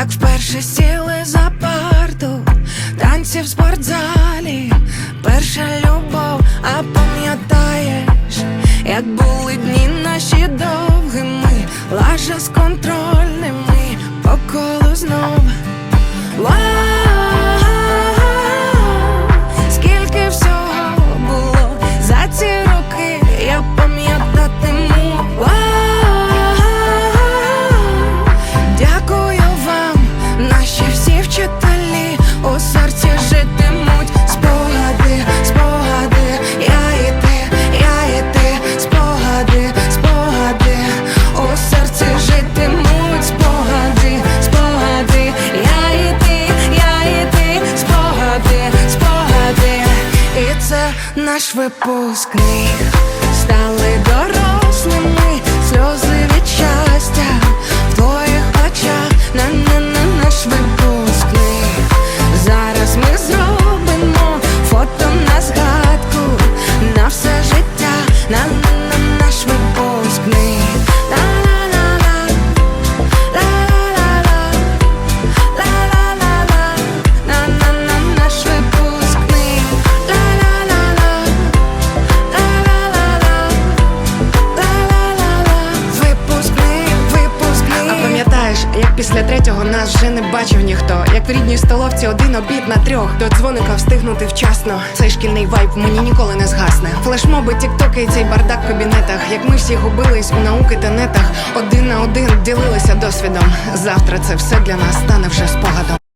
як вперше сіли за парту, танці в спортзалі, перша любов, а пам'ятаєш, як були дні наші довгими, лаже з контрольними по колу знов. Наш випускник Стали як після третього нас вже не бачив ніхто. Як в рідній столовці один обід на трьох. До дзвоника встигнути вчасно. Цей шкільний вайб мені ніколи не згасне. Флешмоби, тіктоки цей бардак в кабінетах. Як ми всі губились у науки та нетах, один на один ділилися досвідом. Завтра це все для нас стане вже спогадом.